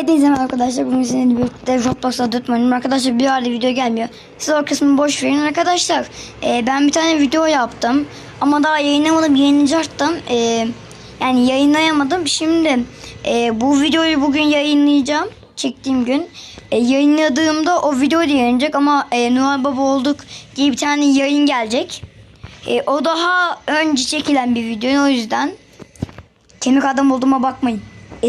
Hepinize arkadaşlar. Bugün sizinle birlikte Roblox'ta tutmayın. Arkadaşlar bir halde video gelmiyor. Siz o kısmını boş verin arkadaşlar. e, ben bir tane video yaptım. Ama daha yayınlamadım. Yayınlayacaktım. E, yani yayınlayamadım. Şimdi e, bu videoyu bugün yayınlayacağım. Çektiğim gün. E, yayınladığımda o video da yayınlayacak. Ama e, Noel Baba olduk diye bir tane yayın gelecek. E, o daha önce çekilen bir video. O yüzden Kemik adam olduğuma bakmayın.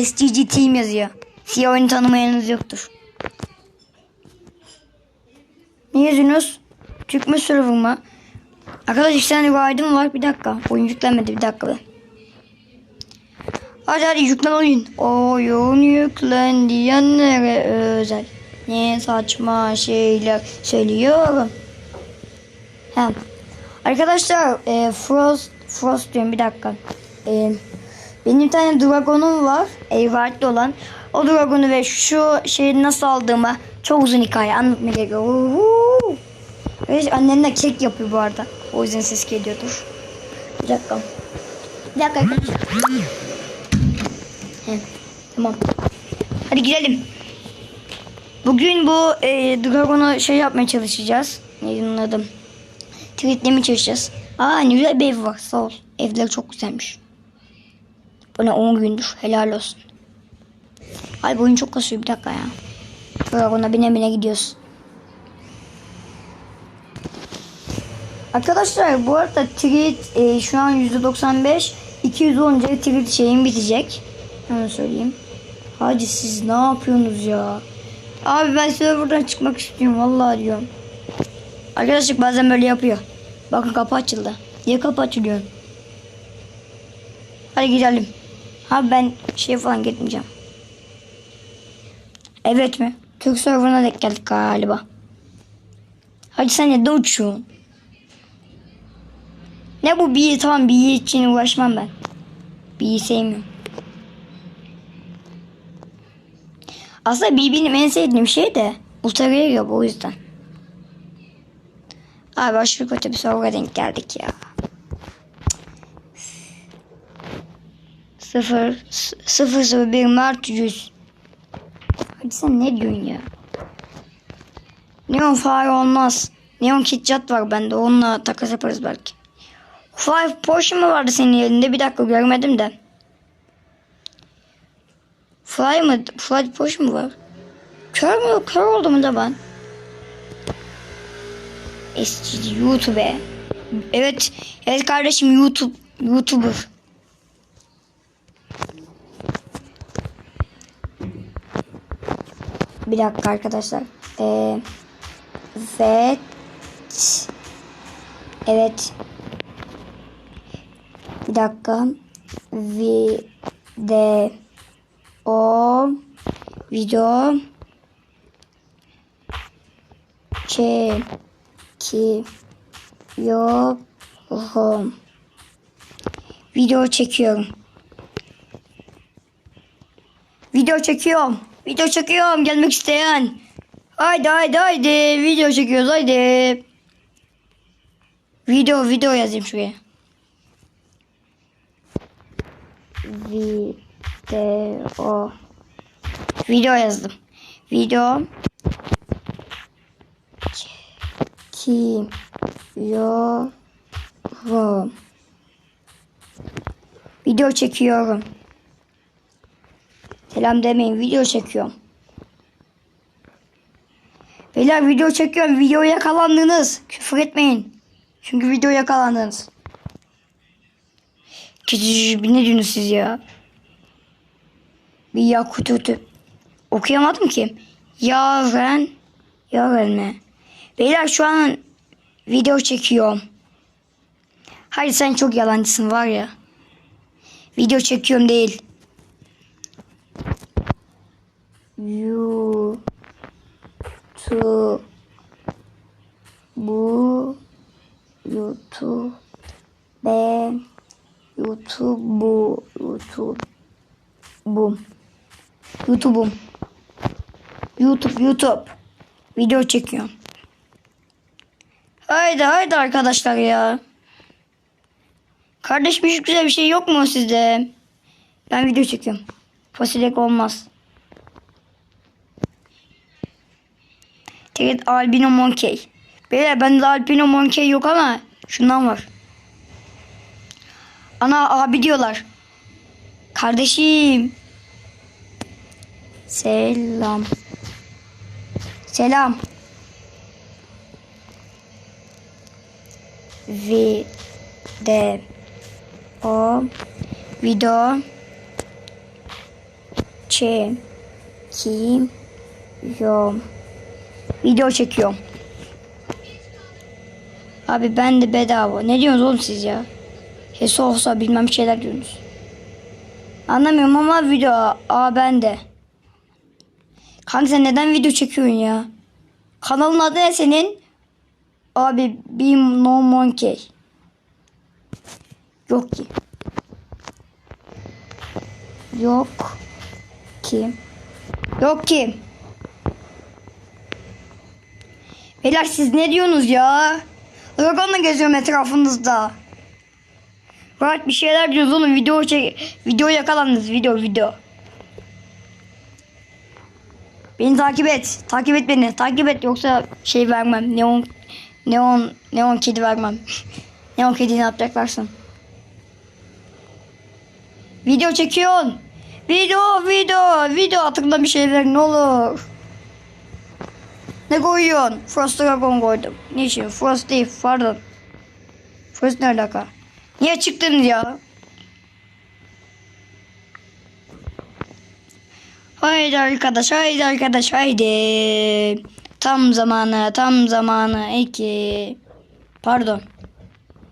STG Team yazıyor. Siyah oyunu tanımayanınız yoktur. Ne yazıyorsunuz? Türk mü server mı? Arkadaş iki tane guide'ım var. Bir dakika. Oyun yüklenmedi. Bir dakika. Hadi hadi yüklen oyun. Oyun yüklendi yanlara özel. Ne saçma şeyler söylüyorum. Hem. Arkadaşlar e, Frost Frost diyorum bir dakika. E, benim bir tane dragonum var. Evratlı olan. O dragonu ve şu şeyi nasıl aldığımı çok uzun hikaye anlatmaya gerek yok. Uhu. Annem de kek yapıyor bu arada. O yüzden ses geliyordur. Bir dakika. Bir dakika. He, tamam. Hadi gidelim. Bugün bu e, dragonu şey yapmaya çalışacağız. Neydi onun adı? Tweetlemeye çalışacağız. Aa ne güzel bir ev var. Sağ ol. Evler çok güzelmiş. Bana 10 gündür. Helal olsun. Ay bu oyun çok kasıyor. Bir dakika ya. Dragon'a bine bine gidiyoruz. Arkadaşlar bu arada tweet e, şu an %95 200 olunca tweet şeyim bitecek. Hemen söyleyeyim. Hadi siz ne yapıyorsunuz ya? Abi ben serverdan çıkmak istiyorum vallahi diyorum. Arkadaşlar bazen böyle yapıyor. Bakın kapı açıldı. Niye kapı açılıyor? Hadi gidelim. Ha ben şey falan gitmeyeceğim. Evet mi? Türk serverına denk geldik galiba. Hadi sen ne de uçuyorsun? Ne bu bir tamam bir için uğraşmam ben. Bir sevmiyorum. Aslında bir benim en sevdiğim şey de ultra'ya giriyor o yüzden. Abi aşırı kötü bir server'a denk geldik ya. Sıfır, sıfır sıfır bir Mart 100. Hadi sen ne diyorsun ya? Neon fare olmaz. Neon KitKat var bende. Onunla takas yaparız belki. Five Porsche mu vardı senin elinde? Bir dakika görmedim de. Fly mı? Fly Porsche mu var? Kör mü? Kör oldum da ben? Eski YouTube. Evet. Evet kardeşim YouTube. YouTuber. Bir dakika arkadaşlar. Ee, evet. Evet. Bir dakika. Video. O. Video. Çekiyorum. Video çekiyorum. Video çekiyorum. Video çekiyorum. Gelmek isteyen. Haydi haydi haydi. Video çekiyoruz haydi. Video video yazayım şuraya. Video. Video yazdım. Video. Çekiyorum. Video çekiyorum. Selam demeyin. Video çekiyorum. Beyler video çekiyorum. Video yakalandınız. Küfür etmeyin. Çünkü video yakalandınız. Küçücük ne diyorsunuz siz ya? Bir yakututu. Okuyamadım ki. Yaren. Yaren mi? Beyler şu an video çekiyorum. Hayır sen çok yalancısın var ya. Video çekiyorum değil. YouTube bu YouTube ben YouTube bu YouTube bu YouTube'um YouTube YouTube video çekiyorum. Haydi haydi arkadaşlar ya. Kardeşim hiç güzel bir şey yok mu sizde? Ben video çekiyorum. Fasilik olmaz. Ted Albino Monkey. Beyler bende Albino Monkey yok ama şundan var. Ana abi diyorlar. Kardeşim. Selam. Selam. Vi de o video çekiyorum. Video çekiyorum. Abi ben de bedava. Ne diyorsunuz oğlum siz ya? Hesa olsa bilmem şeyler diyorsunuz. Anlamıyorum ama video. Aa ben de. Kanka sen neden video çekiyorsun ya? Kanalın adı ne senin? Abi Beam No Monkey. Yok ki. Yok ki. Yok ki. Beyler siz ne diyorsunuz ya? Dragon'la geziyorum etrafınızda. Murat bir şeyler diyoruz oğlum video çek video yakalandınız video video. Beni takip et. Takip et beni. Takip et yoksa şey vermem. Neon neon neon kedi vermem. neon kedi ne yapacaklarsa. Video çekiyorsun. Video video video atımda bir şeyler ne olur. Ne koyuyorsun? Frost Dragon koydum. Niçin? Frost değil pardon. Frost ne alaka? Niye çıktınız ya? Haydi arkadaş haydi arkadaş haydi. Tam zamanı tam zamanı iki. Pardon.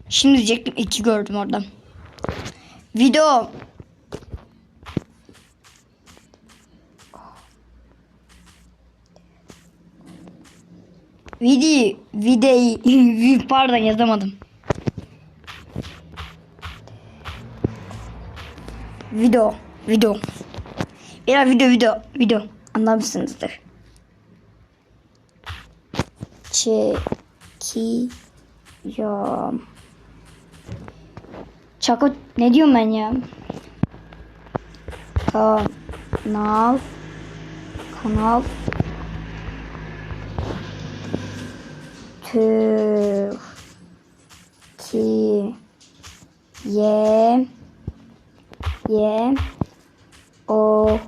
Şimdi diyecektim iki gördüm oradan. Video. Video, video, pardon yazamadım. Video, video. Ya video, video, video. Anlamışsınızdır. Çekiyorum. Çako ne diyorum ben ya? Kanal kanal Türkiye. Ye. O.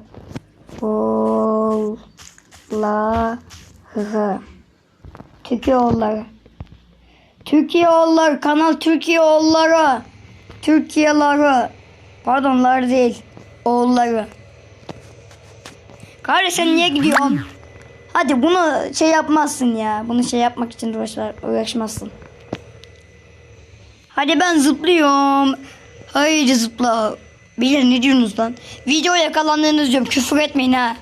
Oğulları. Türkiye oğulları Türkiye oğulları kanal Türkiye oğulları Türkiye'ları pardonlar değil. Oğulları. Kardeş sen niye gidiyorsun? Hadi bunu şey yapmazsın ya. Bunu şey yapmak için uğraşlar, uğraşmazsın. Hadi ben zıplıyorum. Haydi zıpla. Bilir ne diyorsunuz lan? Video yakalandığınız diyorum. Küfür etmeyin ha.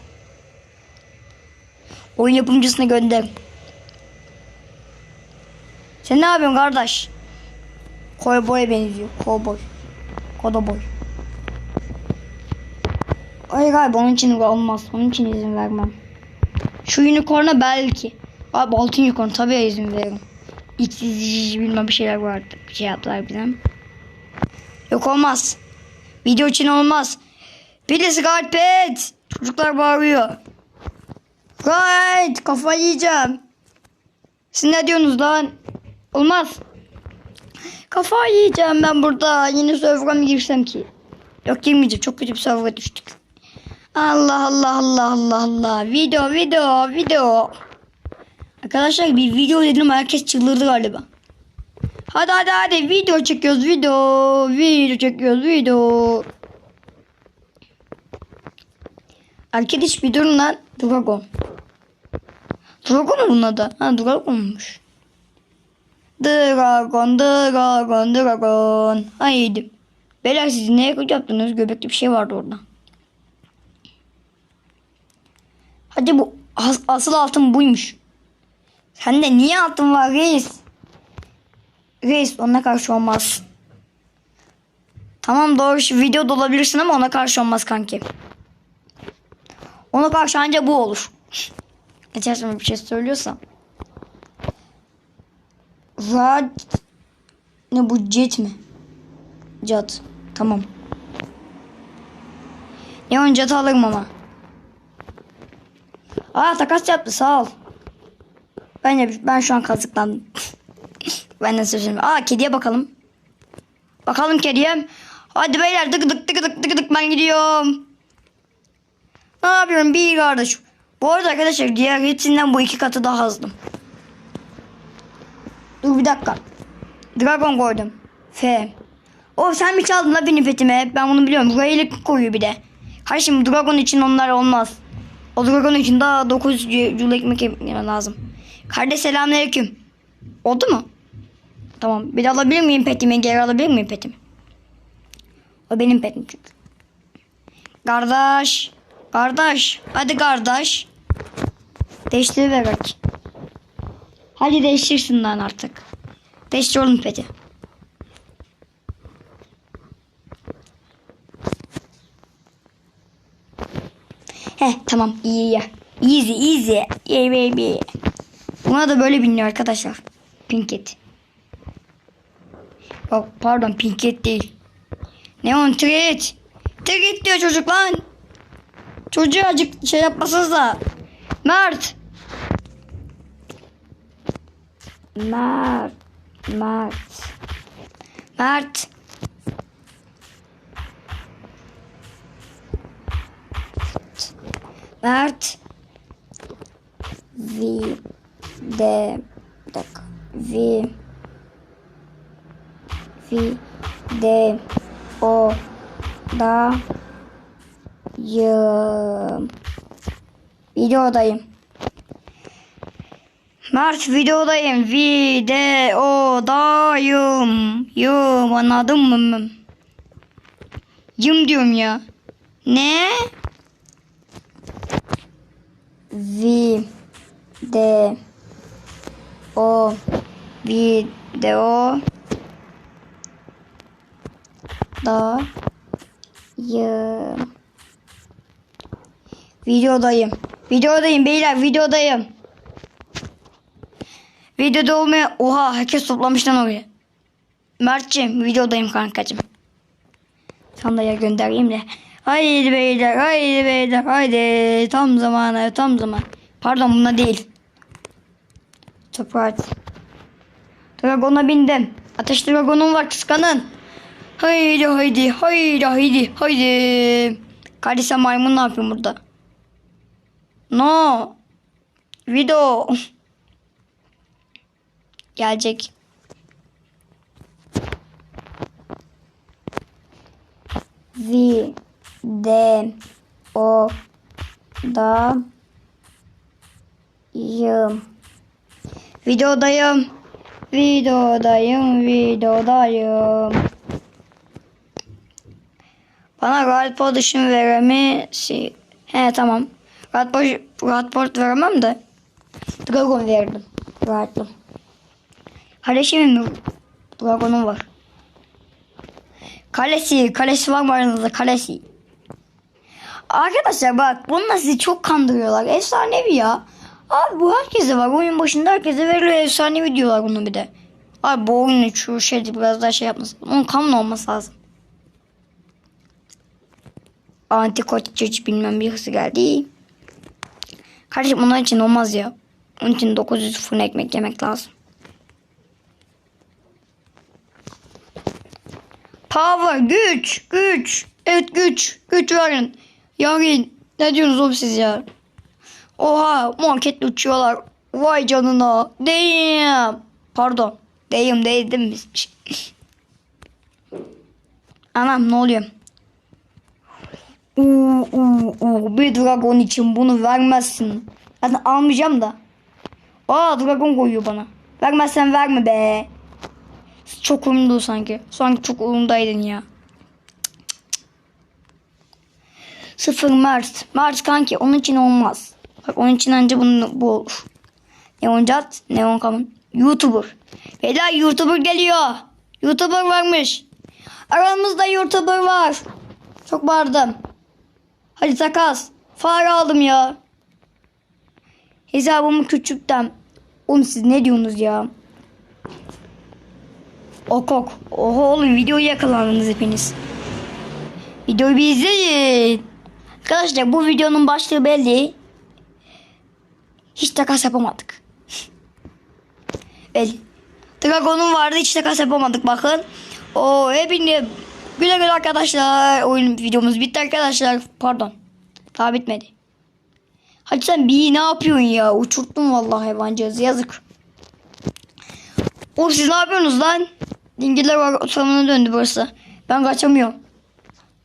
Oyun yapımcısına gönder. Sen ne yapıyorsun kardeş? Cowboy'a benziyor. Cowboy. Kodaboy. Hayır abi onun için olmaz. Onun için izin vermem. Şu unicorn'a belki. Abi altın unicorn tabii izin veririm. İzleyici bilmem bir şeyler vardı. Bir şey yaptılar bilen. Yok olmaz. Video için olmaz. Birisi guard pet. Çocuklar bağırıyor. Guard kafayı yiyeceğim. Siz ne diyorsunuz lan? Olmaz. Kafayı yiyeceğim ben burada. Yeni server'a mı girsem ki? Yok girmeyeceğim. Çok kötü bir server'a düştük. Allah Allah Allah Allah Allah. Video video video. Arkadaşlar bir video dedim herkes çıldırdı galiba. Hadi hadi hadi video çekiyoruz video. Video çekiyoruz video. Arkadaş bir durun lan. Dragon. Dragon mu bunun adı? Ha Dragon'muş. Dragon, Dragon, Dragon. Haydi. Beyler siz ne yaptınız? Göbekli bir şey vardı orada. Hadi bu as- asıl altın buymuş. Sende niye altın var reis? Reis ona karşı olmaz. Tamam doğru şu videoda olabilirsin ama ona karşı olmaz kanki. Ona karşı anca bu olur. Geçersen bir şey söylüyorsam. Rad... Ne bu jet mi? Cat. Tamam. Neon cat alırım ama. Aa takas yaptı sağ ol. Ben, ben şu an kazıklandım. ben de söyleyeyim. Aa kediye bakalım. Bakalım kediye. Hadi beyler tık tık tık tık tık tık ben gidiyorum. Ne yapıyorum bir kardeş. Bu arada arkadaşlar diğer hepsinden bu iki katı daha hızlım. Dur bir dakika. Dragon koydum. F. O sen mi çaldın la benim petime? Ben bunu biliyorum. Raylık koyuyor bir de. Kardeşim Dragon için onlar olmaz. O Dragon için daha 9 yıl ekmek yemem lazım. Kardeş selamünaleyküm. Oldu mu? Tamam. Bir de alabilir miyim petimi? Geri alabilir miyim petimi? O benim petim çünkü. Kardeş. Kardeş. Hadi kardeş. Değiştir verek. Hadi değiştirsin lan artık. Değiştir oğlum peti. Heh tamam iyi iyi. Easy easy. Yeah baby. Buna da böyle biniyor arkadaşlar. Pinket. Bak pardon pinket değil. Neon treat. Treat diyor çocuk lan. Çocuğu acık şey yapmasınız da. Mert. Mert. Mert. Mert. Mert. Vi. De. Dakika. Vi. Vi. De. O. Da. Yım. Videodayım. Mert videodayım. Videodayım. Yım anladın mı? Yım diyorum ya. Ne? Vi de o video da yım. Videodayım. Videodayım beyler videodayım. Videoda olmaya oha herkes toplamış lan oraya. Mert'ciğim videodayım kankacığım. Sana ya göndereyim de. Haydi beyler haydi beyler haydi tam zamanı tam zaman. Pardon buna değil. Surprise. Dragon'a bindim. Ateş dragonum var kıskanın. Haydi haydi haydi haydi haydi. Kardeşe maymun ne yapıyor burada? No. Video. Gelecek. Vi de o da yım. Videodayım. Videodayım. Videodayım. Bana Radport ışın veremesi. He tamam. Radport, Radport veremem de. Dragon verdim. Radport. Kardeşimin Dragon'um var. Kalesi. Kalesi var mı aranızda? Kalesi. Arkadaşlar bak bununla sizi çok kandırıyorlar. Efsanevi ya. Abi bu herkese var. Oyun başında herkese veriliyor. Efsanevi diyorlar bunu bir de. Abi bu oyunun şu şeydi biraz daha şey yapması. Onun kanun olması lazım. Antikoç bilmem bir hısı geldi. Kardeşim onun için olmaz ya. Onun için 900 fırın ekmek yemek lazım. Power, güç, güç. Evet güç, güç verin. Yani ne diyorsunuz oğlum siz ya? Oha, marketle uçuyorlar. Vay canına. Damn. Pardon. Damn değildim biz. Anam ne oluyor? Uuu, uuu, uuu. Bir dragon için bunu vermezsin. Ben almayacağım da. Aa dragon koyuyor bana. Vermezsen verme be. Çok umurlu sanki. Sanki çok umurdaydın ya. Sıfır Mars. Mars kanki onun için olmaz. Bak onun için anca bunu, bu olur. Neon Cat, Neon Kamun. YouTuber. Beyler YouTuber geliyor. YouTuber varmış. Aramızda YouTuber var. Çok bağırdım. Hadi takas. Fare aldım ya. Hesabımı küçükten. Oğlum siz ne diyorsunuz ya? Ok ok. Oha oğlum videoyu yakalandınız hepiniz. Videoyu bir izleyin. Arkadaşlar bu videonun başlığı belli. Hiç takas yapamadık. El. Dragon'un vardı hiç takas yapamadık bakın. O hepini güle güle arkadaşlar. Oyun videomuz bitti arkadaşlar. Pardon. Daha bitmedi. Hadi sen bir ne yapıyorsun ya? Uçurttun vallahi hayvancağızı yazık. Oğlum siz ne yapıyorsunuz lan? Dingiller var ortamına döndü burası. Ben kaçamıyorum.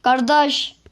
Kardeş.